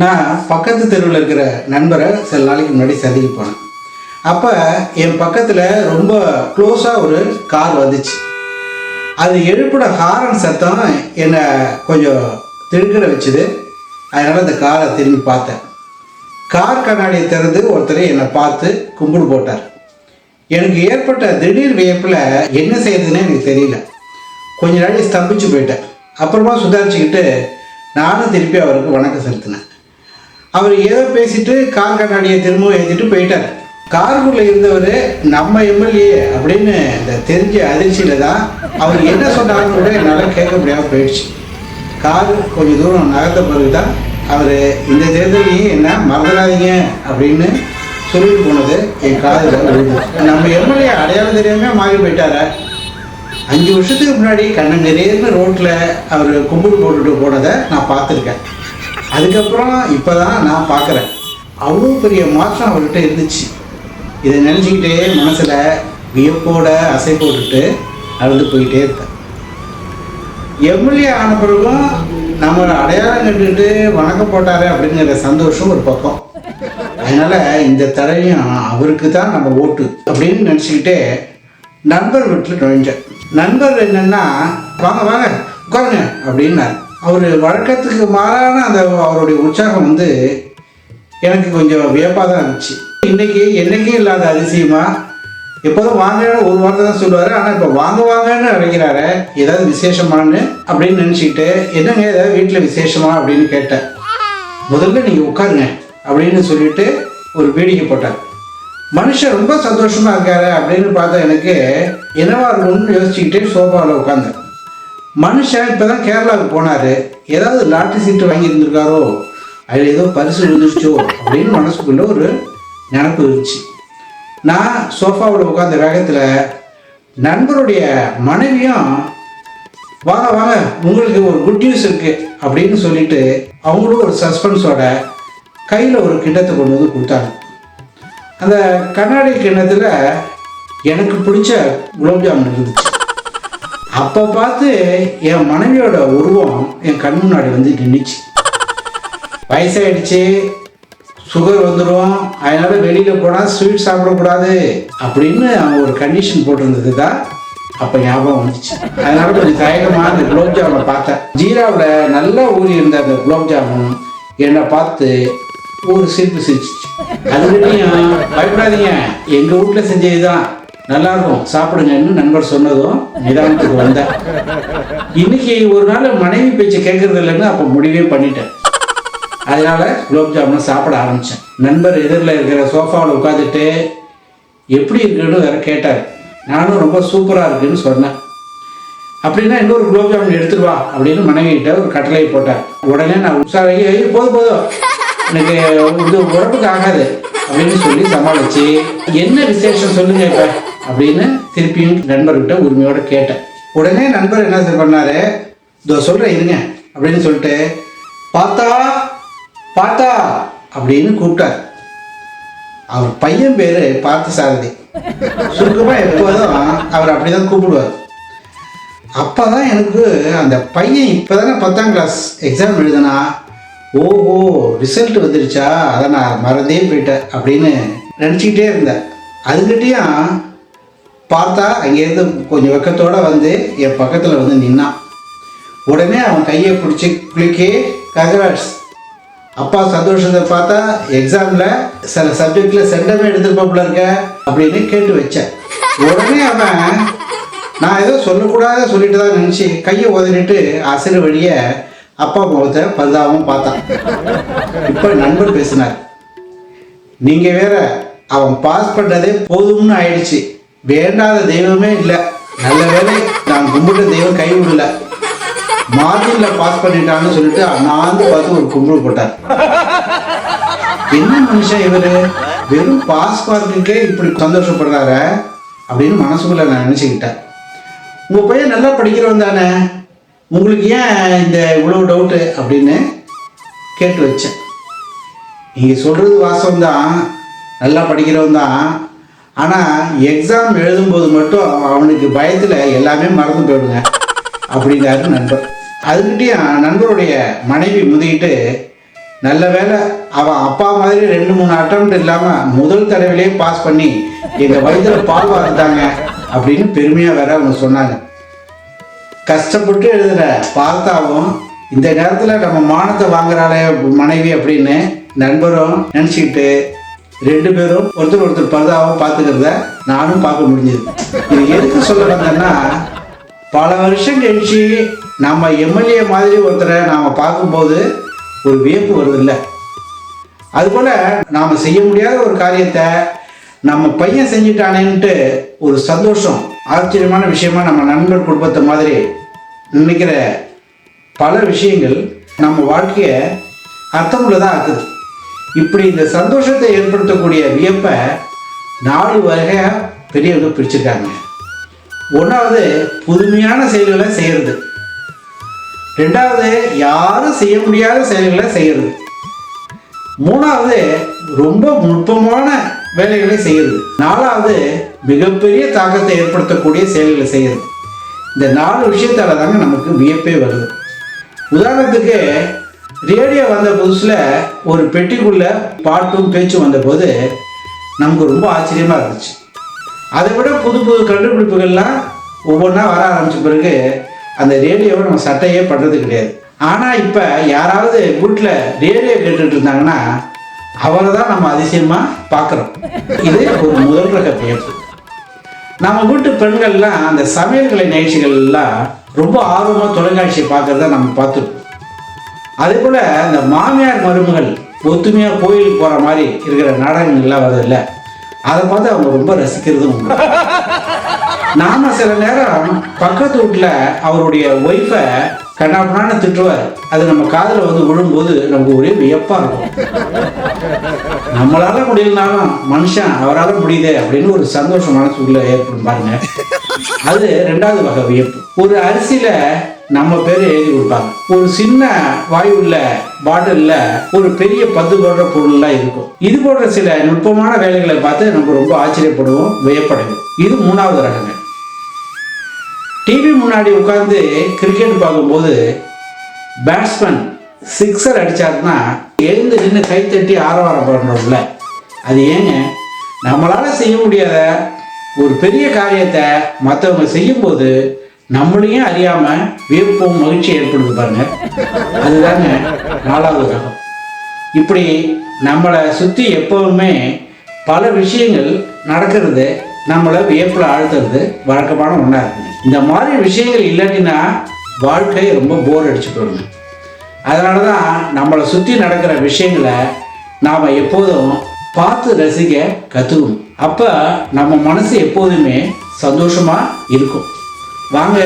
நான் பக்கத்து தெருவில் இருக்கிற நண்பரை சில நாளைக்கு முன்னாடி சந்திக்க போனேன் அப்போ என் பக்கத்தில் ரொம்ப க்ளோஸாக ஒரு கார் வந்துச்சு. அது எழுப்பின ஹாரன் சத்தம் என்னை கொஞ்சம் திடுக்கிட வச்சுது. அதனால் அந்த காரை திரும்பி பார்த்தேன். கார் கண்ணாடியை திறந்து ஒருத்தர் என்னை பார்த்து கும்பிடு போட்டார். எனக்கு ஏற்பட்ட திடீர் வியப்பில் என்ன செய்யறதுன்னு எனக்கு தெரியல. கொஞ்ச நாளைக்கு ஸ்தம்பிச்சு போயிட்டேன். அப்புறமா சுதாரிச்சுக்கிட்டு நானும் திருப்பி அவருக்கு வணக்கம் செலுத்தினேன். அவர் ஏதோ பேசிட்டு கார் கண்ணாடியை திரும்பவும் ஏற்றிட்டு போயிட்டார். காருக்குள்ளே இருந்தவர் நம்ம எம்எல்ஏ அப்படின்னு இந்த தெரிஞ்ச அதிர்ச்சியில் தான் அவர் என்ன சொன்னாலும் கூட என்னால் கேட்க முடியாமல் போயிடுச்சு. கார் கொஞ்சம் தூரம் நகர்த்த பிறகு தான் அவர் இந்த தேர்தலையும் என்ன மறந்துடாதீங்க அப்படின்னு சொல்லிட்டு போனது என் காதில். நம்ம எம்எல்ஏ அடையாளம் தெரியாமல் மாறி போயிட்டார? அஞ்சு வருஷத்துக்கு முன்னாடி கண்ணன் நிறையன்னு ரோட்டில் அவர் கும்பிடு போட்டுட்டு போனதை நான் பார்த்துருக்கேன். அதுக்கப்புறம் இப்போ தான் நான் பார்க்குறேன். அவ்வளோ பெரிய மாற்றம் அவர்கிட்ட இருந்துச்சு. இதை நினச்சிக்கிட்டே மனசில் வியப்போட அசை போட்டுட்டு நடந்து போயிட்டே இருப்பேன். எம்எல்ஏ ஆன பிறகும் நம்ம அடையாளம் கண்டுட்டு வணக்கம் போட்டாரு அப்படிங்கிற சந்தோஷம் ஒரு பக்கம். அதனால் இந்த தடவையும் அவருக்கு தான் நம்ம ஓட்டு அப்படின்னு நினச்சிக்கிட்டே நண்பர் வீட்டில் நுழைஞ்சேன் நண்பர் என்னன்னா வாங்க வாங்க உட்காருங்க அப்படின்னார். அவர் வழக்கத்துக்கு மாறான அந்த அவருடைய உற்சாகம் வந்து எனக்கு கொஞ்சம் வியப்பாக தான் இருந்துச்சு. இன்னைக்கு என்னைக்கும் இல்லாத அதிசயமா எப்போதும் வாங்கன்னு ஒரு வார்த்தை தான் சொல்லுவார் ஆனால் இப்போ வாங்க வாங்கன்னு அழைக்கிறாரு ஏதாவது விசேஷமானு அப்படின்னு நினச்சிக்கிட்டு என்னங்க ஏதாவது வீட்டில் விசேஷமா அப்படின்னு கேட்டேன். முதல்ல நீங்கள் உட்காருங்க அப்படின்னு சொல்லிட்டு ஒரு வேடிக்கை போட்டார். மனுஷன் ரொம்ப சந்தோஷமாக இருக்காரு அப்படின்னு பார்த்தா எனக்கு என்னவா இருக்கும்னு யோசிச்சுக்கிட்டே சோஃபாவில் உட்காந்தேன் மனுஷன் இப்போ தான் கேரளாவுக்கு போனார். ஏதாவது லாட்ரி சீட்டு வாங்கியிருந்திருக்காரோ அதில் ஏதோ பரிசு விழுந்துருச்சோ? அப்படின்னு மனசுக்குள்ள ஒரு நினப்பு இருந்துச்சு. நான் சோஃபாவில் உட்காந்த வேகத்தில் நண்பருடைய மனைவியும் வாங்க வாங்க உங்களுக்கு ஒரு குட் நியூஸ் இருக்குது அப்படின்னு சொல்லிட்டு அவங்களும் ஒரு சஸ்பென்ஸோட கையில் ஒரு கிண்ணத்தை கொண்டு வந்து கொடுத்தாங்க. அந்த கண்ணாடி கிண்ணத்தில் எனக்கு பிடிச்ச குலோப்ஜாமுன் இருந்துச்சு. அப்போ பார்த்து என் மனைவியோட உருவம் என் கண் முன்னாடி வந்து நின்றுச்சு வயசாயிடுச்சு சுகர் வந்துடும் அதனால வெளியில் போனால் ஸ்வீட் சாப்பிடக்கூடாது அப்படின்னு அவங்க ஒரு கண்டிஷன் போட்டிருந்தது தான் அப்போ ஞாபகம் வந்துச்சு. அதனால கொஞ்சம் தயக்கமாக அந்த குலோப் ஜாமுனை பார்த்தேன். ஜீராவில் நல்லா ஊறி இருந்த அந்த குலோப் ஜாமுன் என்னை பார்த்து ஒரு சிரிப்பு சிரிச்சிச்சு. அதுக்கிட்டையும் பயப்படாதீங்க எங்கள் வீட்டில் செஞ்சது தான் நல்லா இருக்கும் சாப்பிடுங்கன்னு நண்பர் சொன்னதும் நிதானத்துக்கு வந்தேன். இன்னைக்கு ஒரு நாள் மனைவி பேச்சு கேட்கறது இல்லைன்னு அப்போ முடிவே பண்ணிட்டேன். அதனால குலோப் ஜாமுன் சாப்பிட ஆரம்பித்தேன் நண்பர் எதிரில் இருக்கிற சோஃபாவில் உட்காந்துட்டு எப்படி இருக்குன்னு வேற கேட்டார். நானும் ரொம்ப சூப்பராக இருக்குன்னு சொன்னேன். அப்படின்னா இன்னொரு குலோப் ஜாமுன் எடுத்துட்டு வா அப்படின்னு மனைவிகிட்ட ஒரு கட்டளை போட்டார். உடனே நான் உற்சாகி போதும் போதும். எனக்கு இது உடம்புக்கு ஆகாது. அப்படின்னு சொல்லி சமாளிச்சு என்ன விசேஷம் சொல்லுங்க இப்ப? அப்படின்னு திருப்பியும் நண்பர்கிட்ட உரிமையோட கேட்டேன். உடனே நண்பர் என்ன பண்ணாரு? இதோ சொல்றேன் இருங்க அப்படின்னு சொல்லிட்டு பார்த்தா பார்த்தா அப்படின்னு கூப்பிட்டார். அவர் பையன் பேரு பார்த்த சாரதி சுருக்கமா எப்போதும் அவர் அப்படிதான் கூப்பிடுவார். அப்பதான் எனக்கு அந்த பையன் இப்போதானே பத்தாம் கிளாஸ் எக்ஸாம் எழுதுனா ஓஹோ ரிசல்ட் வந்துருச்சா? அதை நான் மறந்தே போயிட்டேன் அப்படின்னு நினச்சிக்கிட்டே இருந்தேன். அதுக்கிட்டேயும் பார்த்தா அங்கேருந்து கொஞ்சம் வெக்கத்தோடு வந்து என் பக்கத்தில் வந்து நின்னான். உடனே அவன் கையை பிடிச்சி குளிக்கே கங்கராட்ஸ் அப்பா சந்தோஷத்தை பார்த்தா எக்ஸாமில் சில சப்ஜெக்டில் சென்டமே எடுத்துருப்பாப்புல இருக்க அப்படின்னு கேட்டு வச்சேன். உடனே அவன் நான் ஏதோ சொல்லக்கூடாத சொல்லிட்டு தான் நினச்சி கையை உதறிட்டு அசரு வழியை அப்பா முகத்தை பரிதாபம் பார்த்தான். இப்போ நண்பர் பேசினார். நீங்கள் வேற அவன் பாஸ் பண்ணதே போதும்னு ஆயிடுச்சு. வேண்டாத தெய்வமே இல்லை. நல்ல வேலை நான் கும்பிட்ட தெய்வம் கை விடல. மார்ஜினில் பாஸ் பண்ணிட்டான்னு சொல்லிட்டு அண்ணாந்து பார்த்து ஒரு கும்பிடு போட்டார். என்ன மனுஷன் இவரு? வெறும் பாஸ் மார்க்குக்கே இப்படி சந்தோஷப்படுறாரு அப்படின்னு மனசுக்குள்ள நான் நினச்சிக்கிட்டேன். உங்கள் பையன் நல்லா படிக்கிறவன் தானே? உங்களுக்கு ஏன் இந்த இவ்வளோ டவுட்டு அப்படின்னு கேட்டு வச்சேன். நீங்கள் சொல்கிறது வாசம் தான் நல்லா படிக்கிறவன் தான் ஆனால் எக்ஸாம் எழுதும்போது மட்டும் அவனுக்கு பயத்தில் எல்லாமே மறந்து போயிடுங்க அப்படிங்கிறாரு நண்பர். அதுக்கிட்டேயும் நண்பருடைய மனைவி முதிக்கிட்டு நல்ல வேளை அவன் அப்பா மாதிரி ரெண்டு மூணு அட்டம் இல்லாமல் முதல் தடவையிலே பாஸ் பண்ணி எங்கள் வயதில் பால் வார்த்தாங்க அப்படின்னு பெருமையாக வேற அவங்க சொன்னாங்க. கஷ்டப்பட்டு எழுதுகிற பார்த்தாவும் இந்த நேரத்தில் நம்ம மானத்தை வாங்குறாளே மனைவி அப்படின்னு நண்பரும் நினச்சிக்கிட்டு ரெண்டு பேரும் ஒருத்தர் ஒருத்தர் பரதாவும் பார்த்துக்கிறத நானும் பார்க்க முடிஞ்சது. இது எதுக்கு சொல்ல வந்தேன்னா பல வருஷம் கழிச்சு நம்ம எம்எல்ஏ மாதிரி ஒருத்தரை நாம் பார்க்கும்போது ஒரு வியப்பு வருதில்ல. அதுபோல் நாம் செய்ய முடியாத ஒரு காரியத்தை நம்ம பையன் செஞ்சிட்டானேன்ட்டு ஒரு சந்தோஷம் ஆச்சரியமான விஷயமா நம்ம நண்பர் குடும்பத்தை மாதிரி நினைக்கிற பல விஷயங்கள் நம்ம வாழ்க்கையை அர்த்தமுள்ளதாக ஆக்குது. இப்படி இந்த சந்தோஷத்தை ஏற்படுத்தக்கூடிய வியப்பை நாலு வகையாக பெரியவங்க பிரிச்சிருக்காங்க. ஒன்றாவது புதுமையான செயல்களை செய்கிறது ரெண்டாவது யாரும் செய்ய முடியாத செயல்களை செய்கிறது மூணாவது ரொம்ப நுட்பமான வேலைகளை செய்கிறது நாலாவது மிகப்பெரிய தாக்கத்தை ஏற்படுத்தக்கூடிய செயல்களை செய்கிறது இந்த நாலு விஷயத்தால தாங்க நமக்கு வியப்பே வருது. உதாரணத்துக்கு ரேடியோ வந்த புதுசில் ஒரு பெட்டிக்குள்ள பாட்டும் பேச்சும் வந்தபோது நமக்கு ரொம்ப ஆச்சரியமாக இருந்துச்சு. அதை விட புது புது கண்டுபிடிப்புகள்லாம் ஒவ்வொன்றா வர ஆரம்பித்த பிறகு அந்த ரேடியோவை நம்ம சட்டையே பண்ணுறது கிடையாது. ஆனால் இப்போ யாராவது வீட்டில் ரேடியோ கேட்டுட்டு இருந்தாங்கன்னா அவரை தான் நம்ம அதிசயமாக பார்க்குறோம். இது ஒரு முதல் ரக வியப்பு நம்ம வீட்டு பெண்கள்லாம் அந்த சமையல்கலை நிகழ்ச்சிகள்லாம் ரொம்ப ஆர்வமாக தொலைக்காட்சியை பார்க்கறத நம்ம பார்த்துருப்போம் அதே போல் இந்த மாமியார் மருமகள் ஒத்துமையாக கோயிலுக்கு போகிற மாதிரி இருக்கிற நாடகங்கள்லாம் வருதுல்ல அதை பார்த்து அவங்க ரொம்ப ரசிக்கிறதும் உண்டு. நாம சில நேரம் பக்கத்து வீட்டில் அவருடைய ஒய்ஃபை கண்ணாப்பண்ணான்னு திட்டுவார். அது நம்ம காதில் வந்து விழும்போது நமக்கு ஒரே வியப்பாக இருக்கும். நம்மளால முடியலனாலும் மனுஷன் அவரால் முடியுதே அப்படின்னு ஒரு சந்தோஷம் மனசுக்குள்ளே ஏற்படும் பாருங்க. அது ரெண்டாவது வகை வியப்பு. ஒரு அரிசியில நம்ம பேர் எழுதி கொடுப்பாங்க. ஒரு சின்ன வாயுள்ள பாட்டிலில் ஒரு பெரிய பத்து போடுற பொருள்லாம் இருக்கும். இது போன்ற சில நுட்பமான வேலைகளை பார்த்து நம்ம ரொம்ப ஆச்சரியப்படுவோம் வியப்படைவோம். இது மூணாவது ரகங்க டிவி முன்னாடி உட்காந்து கிரிக்கெட் பார்க்கும்போது பேட்ஸ்மேன் சிக்ஸர் அடித்தார்னா எழுந்து நின்று தட்டி ஆரவாரம் பண்ணுறோம்ல அது ஏங்க? நம்மளால் செய்ய முடியாத ஒரு பெரிய காரியத்தை மற்றவங்க செய்யும்போது நம்மளையும் அறியாமல் வியப்பும் மகிழ்ச்சி ஏற்படுது பாருங்க. அதுதாங்க நாலாவது ரகம். இப்படி நம்மளை சுற்றி எப்போவுமே பல விஷயங்கள் நடக்கிறது நம்மளை வியப்பில் ஆழ்த்துறது வழக்கமான ஒன்றா இருக்குங்க. இந்த மாதிரி விஷயங்கள் இல்லாட்டின்னா வாழ்க்கை ரொம்ப போர் அடிச்சு போயிடுங்க அதனால தான் நம்மளை சுற்றி நடக்கிற விஷயங்களை நாம் எப்போதும் பார்த்து ரசிக்க கற்றுக்கணும் அப்போ நம்ம மனசு எப்போதுமே சந்தோஷமாக இருக்கும். வாங்க